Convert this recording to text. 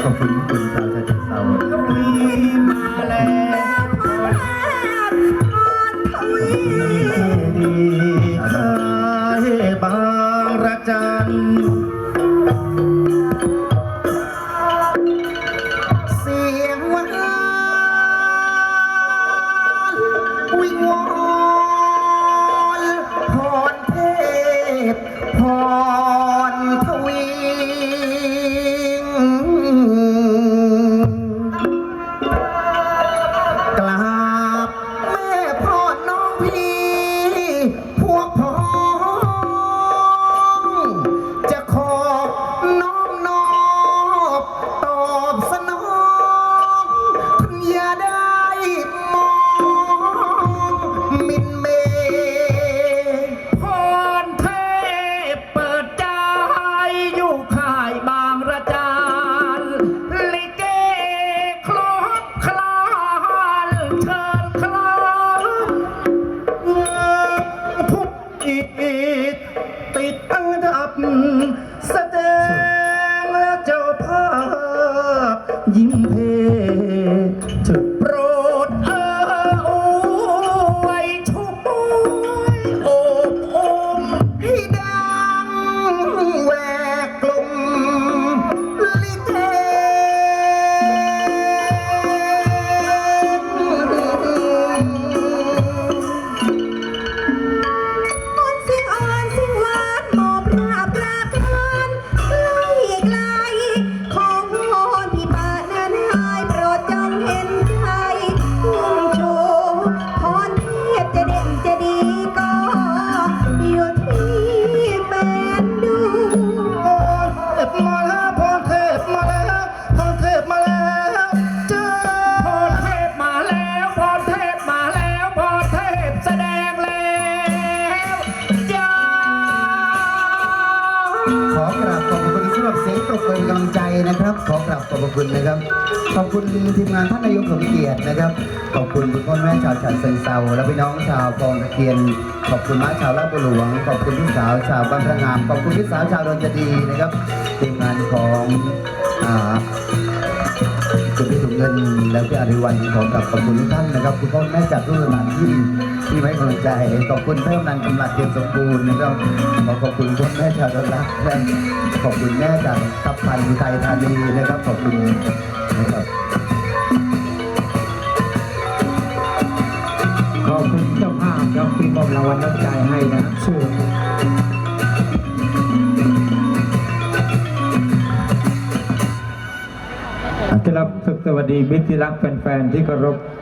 ขอบคุณคุณสาวชาติเศร้าทวีมาแล้วพรเทพพรทวีดีขายบางระจันเสียงหวานวิงวอน อ แสดงและเจ้าภาพยิ้มเพจุดโปร ขอกราบขอบคุณสำหรับเสียงปรบมือเป็นกำลังใจนะครับ ขอกราบขอบคุณนะครับ ขอบคุณทีมงานท่านนายกสมเกียรตินะครับ ขอบคุณคุณพ่อแม่ชาวฉะเชิงเซาและพี่น้องชาวกองตะเคียน ขอบคุณม้าชาวลาดบุรหลวง ขอบคุณพี่สาวชาวบางพระงาม ขอบคุณพี่สาวชาวดนจดีนะครับทีมงานของอ่าคุณพี่ถุงเงินและพี่อริวันขอกราบขอบคุณทุกท่านนะครับ คุณพ่อแม่จากทุกสถานที่ ที่ไว้กำลังใจ ขอบคุณแม่กำนันกำลังเทียมสมบูรณ์นะครับขอขอบคุณคุณแม่ชาวดรักและขอบคุณแม่จากทัพพันธ์อุทัยธานีนะครับ ขอบคุณนะครับขอบคุณเจ้าภาพครับที่มอบรางวัลน้ำใจให้นะชื่ออะที่รับสวัสดีมิตรที่รักแฟนๆที่เคารพ